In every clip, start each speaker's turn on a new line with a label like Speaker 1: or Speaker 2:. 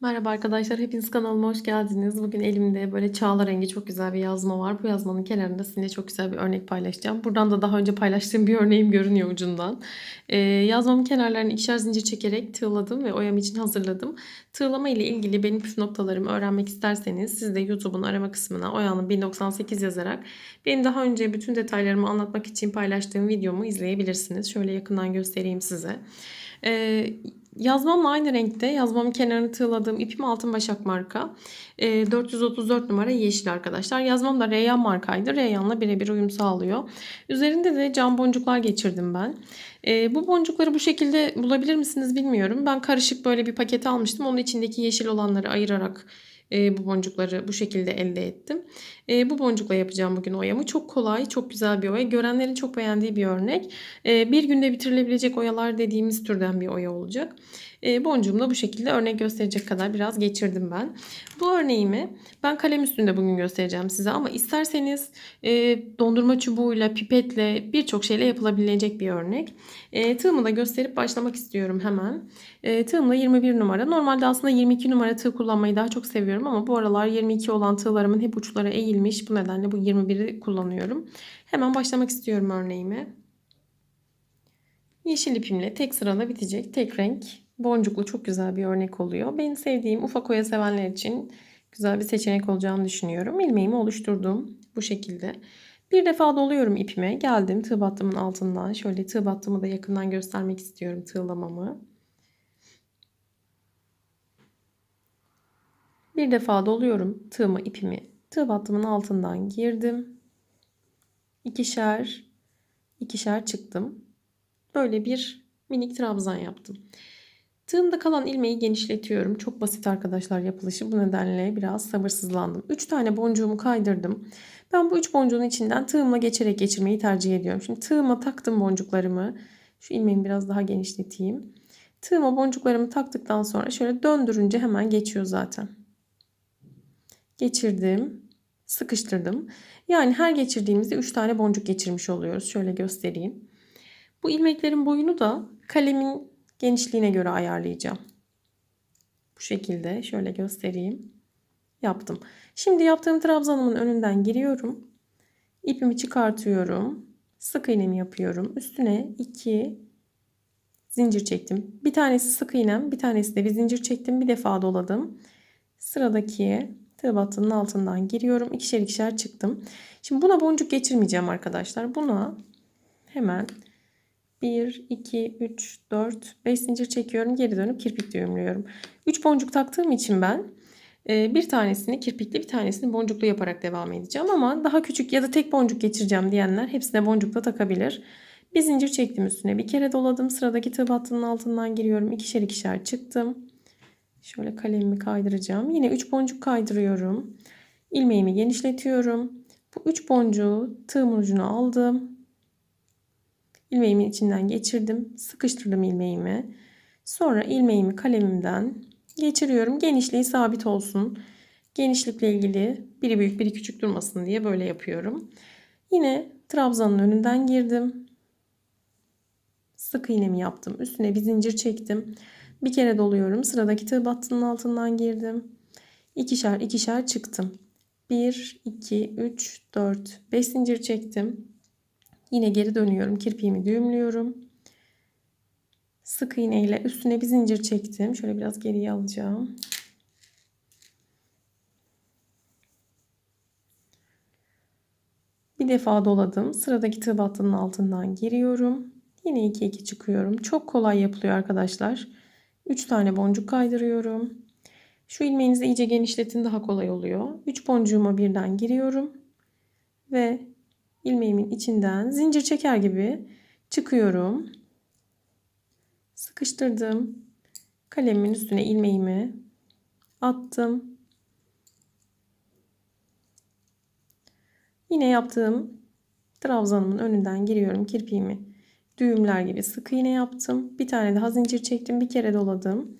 Speaker 1: Merhaba arkadaşlar, hepiniz kanalıma hoş geldiniz. Bugün elimde böyle çağla rengi çok güzel bir yazma var. Bu yazmanın kenarında sizinle çok güzel bir örnek paylaşacağım. Buradan da daha önce paylaştığım bir örneğim görünüyor ucundan. Ee, yazmamın kenarlarını ikişer zincir çekerek tığladım ve oyam için hazırladım. Tığlama ile ilgili benim püf noktalarımı öğrenmek isterseniz siz de YouTube'un arama kısmına oyanın 1098 yazarak benim daha önce bütün detaylarımı anlatmak için paylaştığım videomu izleyebilirsiniz. Şöyle yakından göstereyim size. Ee, Yazmamla aynı renkte yazmamın kenarını tığladığım ipim Altın Başak marka. E, 434 numara yeşil arkadaşlar. Yazmam da Reyyan markaydı. Reyyan'la birebir uyum sağlıyor. Üzerinde de cam boncuklar geçirdim ben. E, bu boncukları bu şekilde bulabilir misiniz bilmiyorum. Ben karışık böyle bir paket almıştım. Onun içindeki yeşil olanları ayırarak e, bu boncukları bu şekilde elde ettim. E, bu boncukla yapacağım bugün oyamı. Çok kolay, çok güzel bir oya. Görenlerin çok beğendiği bir örnek. E, bir günde bitirilebilecek oyalar dediğimiz türden bir oya olacak. E, boncuğumu da bu şekilde örnek gösterecek kadar biraz geçirdim ben. Bu örneğimi ben kalem üstünde bugün göstereceğim size ama isterseniz e, dondurma çubuğuyla, pipetle birçok şeyle yapılabilecek bir örnek. E, tığımı da gösterip başlamak istiyorum hemen. E, tığımla 21 numara. Normalde aslında 22 numara tığ kullanmayı daha çok seviyorum ama bu aralar 22 olan tığlarımın hep uçları eğilmiş. Bu nedenle bu 21'i kullanıyorum. Hemen başlamak istiyorum örneğime. Yeşil ipimle tek sırada bitecek tek renk boncuklu çok güzel bir örnek oluyor. Benim sevdiğim ufak oya sevenler için güzel bir seçenek olacağını düşünüyorum. İlmeğimi oluşturdum bu şekilde. Bir defa doluyorum ipime. Geldim tığ battımın altından. Şöyle tığ battımı da yakından göstermek istiyorum tığlamamı. Bir defa doluyorum tığımı ipimi. Tığ battımın altından girdim. İkişer, ikişer çıktım. Böyle bir minik trabzan yaptım. Tığımda kalan ilmeği genişletiyorum. Çok basit arkadaşlar yapılışı. Bu nedenle biraz sabırsızlandım. 3 tane boncuğumu kaydırdım. Ben bu 3 boncuğun içinden tığımla geçerek geçirmeyi tercih ediyorum. Şimdi tığıma taktım boncuklarımı. Şu ilmeğimi biraz daha genişleteyim. Tığıma boncuklarımı taktıktan sonra şöyle döndürünce hemen geçiyor zaten. Geçirdim. Sıkıştırdım. Yani her geçirdiğimizde 3 tane boncuk geçirmiş oluyoruz. Şöyle göstereyim. Bu ilmeklerin boyunu da kalemin genişliğine göre ayarlayacağım. Bu şekilde şöyle göstereyim. Yaptım. Şimdi yaptığım trabzanımın önünden giriyorum. İpimi çıkartıyorum. Sık iğnemi yapıyorum. Üstüne 2 zincir çektim. Bir tanesi sık iğnem, bir tanesi de bir zincir çektim. Bir defa doladım. Sıradaki tığ battının altından giriyorum. İkişer ikişer çıktım. Şimdi buna boncuk geçirmeyeceğim arkadaşlar. Buna hemen 1, 2, 3, 4, 5 zincir çekiyorum. Geri dönüp kirpik düğümlüyorum. 3 boncuk taktığım için ben e, bir tanesini kirpikli bir tanesini boncuklu yaparak devam edeceğim. Ama daha küçük ya da tek boncuk geçireceğim diyenler hepsine boncukla takabilir. Bir zincir çektim üstüne. Bir kere doladım. Sıradaki tığ battının altından giriyorum. İkişer ikişer çıktım. Şöyle kalemimi kaydıracağım. Yine 3 boncuk kaydırıyorum. İlmeğimi genişletiyorum. Bu 3 boncuğu tığımın ucuna aldım. İlmeğimin içinden geçirdim. Sıkıştırdım ilmeğimi. Sonra ilmeğimi kalemimden geçiriyorum. Genişliği sabit olsun. Genişlikle ilgili biri büyük biri küçük durmasın diye böyle yapıyorum. Yine trabzanın önünden girdim. Sık iğnemi yaptım. Üstüne bir zincir çektim. Bir kere doluyorum. Sıradaki tığ battının altından girdim. İkişer ikişer çıktım. 1, 2, 3, 4, 5 zincir çektim. Yine geri dönüyorum. Kirpiğimi düğümlüyorum. Sık iğne ile üstüne bir zincir çektim. Şöyle biraz geriye alacağım. Bir defa doladım. Sıradaki tığ battının altından giriyorum. Yine 2 2 çıkıyorum. Çok kolay yapılıyor arkadaşlar. 3 tane boncuk kaydırıyorum. Şu ilmeğinizi iyice genişletin daha kolay oluyor. 3 boncuğuma birden giriyorum. Ve ilmeğimin içinden zincir çeker gibi çıkıyorum. Sıkıştırdım. Kalemimin üstüne ilmeğimi attım. Yine yaptığım trabzanımın önünden giriyorum. Kirpiğimi düğümler gibi sık iğne yaptım. Bir tane daha zincir çektim. Bir kere doladım.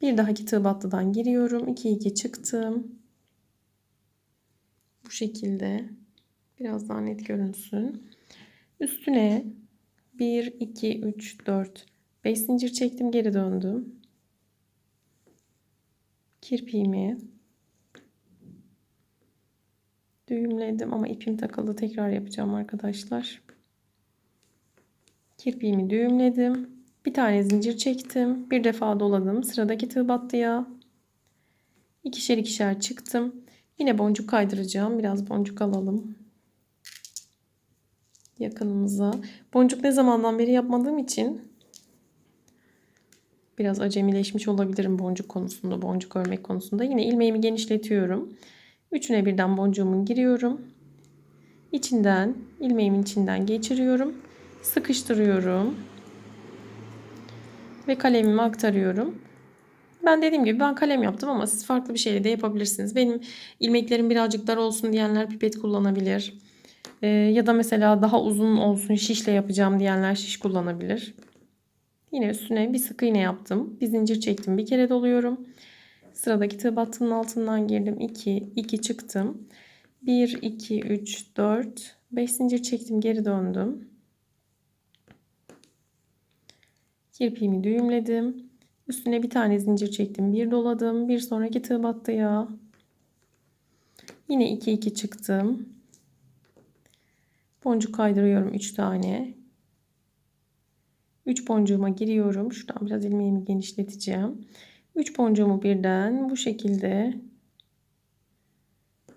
Speaker 1: Bir dahaki tığ battıdan giriyorum. 2 2 çıktım. Bu şekilde biraz daha net görünsün. Üstüne 1 2 3 4 5 zincir çektim, geri döndüm. Kirpiğimi düğümledim ama ipim takıldı. Tekrar yapacağım arkadaşlar. Kirpiğimi düğümledim. Bir tane zincir çektim. Bir defa doladım. Sıradaki tığ battıya. İkişer ikişer çıktım. Yine boncuk kaydıracağım. Biraz boncuk alalım. Yakınımıza. Boncuk ne zamandan beri yapmadığım için biraz acemileşmiş olabilirim boncuk konusunda, boncuk örmek konusunda. Yine ilmeğimi genişletiyorum. Üçüne birden boncuğumu giriyorum. İçinden, ilmeğimin içinden geçiriyorum. Sıkıştırıyorum. Ve kalemimi aktarıyorum. Ben dediğim gibi ben kalem yaptım ama siz farklı bir şeyle de yapabilirsiniz. Benim ilmeklerim birazcık dar olsun diyenler pipet kullanabilir. Ee, ya da mesela daha uzun olsun şişle yapacağım diyenler şiş kullanabilir. Yine üstüne bir sık iğne yaptım. Bir zincir çektim. Bir kere doluyorum. Sıradaki tığ battının altından girdim. 2, 2 çıktım. 1, 2, 3, 4, 5 zincir çektim. Geri döndüm. Kirpiğimi düğümledim. Üstüne bir tane zincir çektim. Bir doladım. Bir sonraki tığ battıya. Yine 2 2 çıktım. Boncuk kaydırıyorum 3 tane. 3 boncuğuma giriyorum. Şuradan biraz ilmeğimi genişleteceğim. 3 boncuğumu birden bu şekilde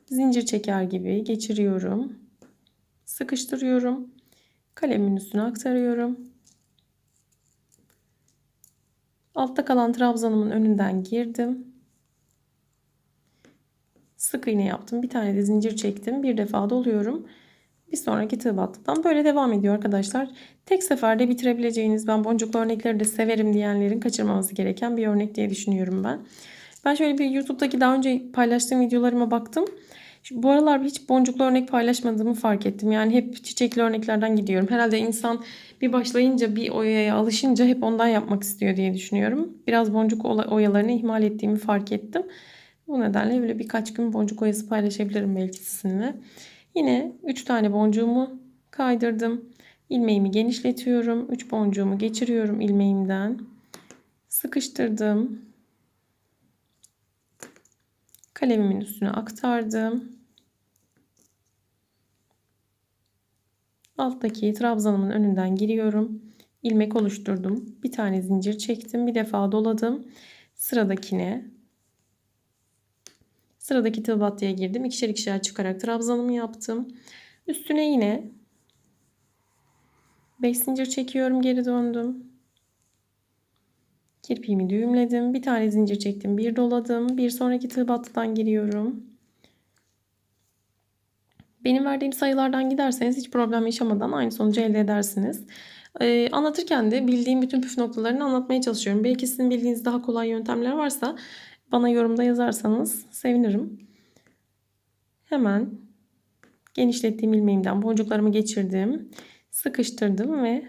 Speaker 1: zincir çeker gibi geçiriyorum. Sıkıştırıyorum. Kalemin üstüne aktarıyorum. Altta kalan trabzanımın önünden girdim. Sık iğne yaptım. Bir tane de zincir çektim. Bir defa doluyorum. Bir sonraki tığ böyle devam ediyor arkadaşlar. Tek seferde bitirebileceğiniz ben boncuklu örnekleri de severim diyenlerin kaçırmaması gereken bir örnek diye düşünüyorum ben. Ben şöyle bir YouTube'daki daha önce paylaştığım videolarıma baktım. Bu aralar hiç boncuklu örnek paylaşmadığımı fark ettim. Yani hep çiçekli örneklerden gidiyorum. Herhalde insan bir başlayınca bir oyaya alışınca hep ondan yapmak istiyor diye düşünüyorum. Biraz boncuk oyalarını ihmal ettiğimi fark ettim. Bu nedenle böyle birkaç gün boncuk oyası paylaşabilirim belki sizinle. Yine 3 tane boncuğumu kaydırdım. İlmeğimi genişletiyorum. 3 boncuğumu geçiriyorum ilmeğimden. Sıkıştırdım. Kalemimin üstüne aktardım. Alttaki trabzanımın önünden giriyorum. ilmek oluşturdum. Bir tane zincir çektim. Bir defa doladım. Sıradakine sıradaki tığ battıya girdim. İkişer ikişer çıkarak trabzanımı yaptım. Üstüne yine 5 zincir çekiyorum. Geri döndüm. Kirpiğimi düğümledim. Bir tane zincir çektim. Bir doladım. Bir sonraki tığ battıdan giriyorum. Benim verdiğim sayılardan giderseniz hiç problem yaşamadan aynı sonucu elde edersiniz. Ee, anlatırken de bildiğim bütün püf noktalarını anlatmaya çalışıyorum. Belki sizin bildiğiniz daha kolay yöntemler varsa bana yorumda yazarsanız sevinirim. Hemen genişlettiğim ilmeğimden boncuklarımı geçirdim. Sıkıştırdım ve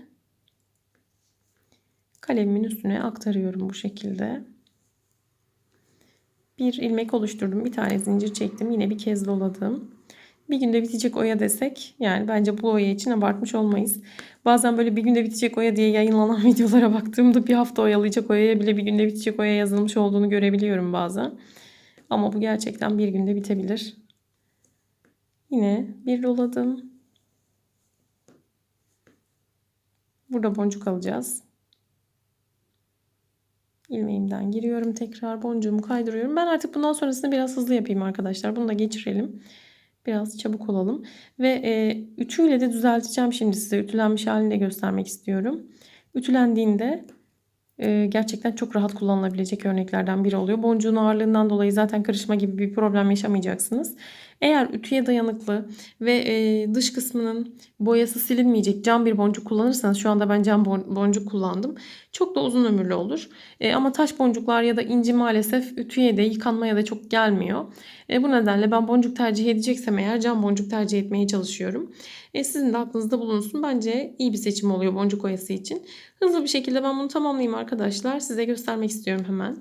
Speaker 1: kalemimin üstüne aktarıyorum bu şekilde. Bir ilmek oluşturdum. Bir tane zincir çektim. Yine bir kez doladım bir günde bitecek oya desek yani bence bu oya için abartmış olmayız. Bazen böyle bir günde bitecek oya diye yayınlanan videolara baktığımda bir hafta oyalayacak oyaya bile bir günde bitecek oya yazılmış olduğunu görebiliyorum bazen. Ama bu gerçekten bir günde bitebilir. Yine bir doladım. Burada boncuk alacağız. İlmeğimden giriyorum tekrar boncuğumu kaydırıyorum. Ben artık bundan sonrasını biraz hızlı yapayım arkadaşlar. Bunu da geçirelim. Biraz çabuk olalım. Ve e, ütüyle de düzelteceğim şimdi size. Ütülenmiş halini de göstermek istiyorum. Ütülendiğinde e, gerçekten çok rahat kullanılabilecek örneklerden biri oluyor. Boncuğun ağırlığından dolayı zaten kırışma gibi bir problem yaşamayacaksınız. Eğer ütüye dayanıklı ve e, dış kısmının boyası silinmeyecek cam bir boncuk kullanırsanız şu anda ben cam boncuk kullandım. Çok da uzun ömürlü olur. E, ama taş boncuklar ya da inci maalesef ütüye de yıkanmaya da çok gelmiyor. E, bu nedenle ben boncuk tercih edeceksem eğer cam boncuk tercih etmeye çalışıyorum. E, sizin de aklınızda bulunsun. Bence iyi bir seçim oluyor boncuk oyası için. Hızlı bir şekilde ben bunu tamamlayayım arkadaşlar. Size göstermek istiyorum hemen.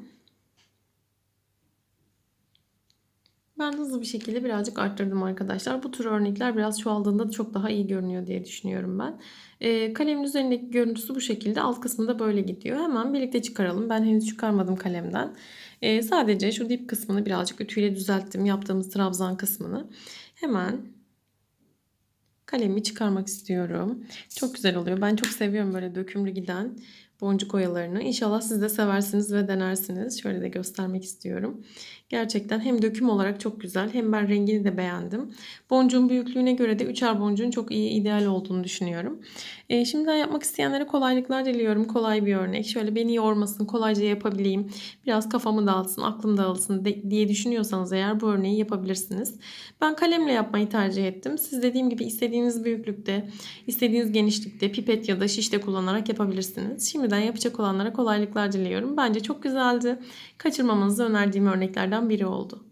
Speaker 1: Ben hızlı bir şekilde birazcık arttırdım arkadaşlar. Bu tür örnekler biraz çoğaldığında çok daha iyi görünüyor diye düşünüyorum ben. Ee, kalemin üzerindeki görüntüsü bu şekilde. Alt kısmı da böyle gidiyor. Hemen birlikte çıkaralım. Ben henüz çıkarmadım kalemden. Ee, sadece şu dip kısmını birazcık ütüyle düzelttim. Yaptığımız trabzan kısmını. Hemen kalemi çıkarmak istiyorum. Çok güzel oluyor. Ben çok seviyorum böyle dökümlü giden boncuk oyalarını. İnşallah siz de seversiniz ve denersiniz. Şöyle de göstermek istiyorum. Gerçekten hem döküm olarak çok güzel hem ben rengini de beğendim. Boncuğun büyüklüğüne göre de üçer boncuğun çok iyi ideal olduğunu düşünüyorum. E, şimdiden yapmak isteyenlere kolaylıklar diliyorum. Kolay bir örnek. Şöyle beni yormasın, kolayca yapabileyim. Biraz kafamı dağıtsın, aklım dağılsın de, diye düşünüyorsanız eğer bu örneği yapabilirsiniz. Ben kalemle yapmayı tercih ettim. Siz dediğim gibi istediğiniz büyüklükte, istediğiniz genişlikte pipet ya da şişte kullanarak yapabilirsiniz. Şimdiden yapacak olanlara kolaylıklar diliyorum. Bence çok güzeldi. Kaçırmamanızı önerdiğim örneklerden biri oldu.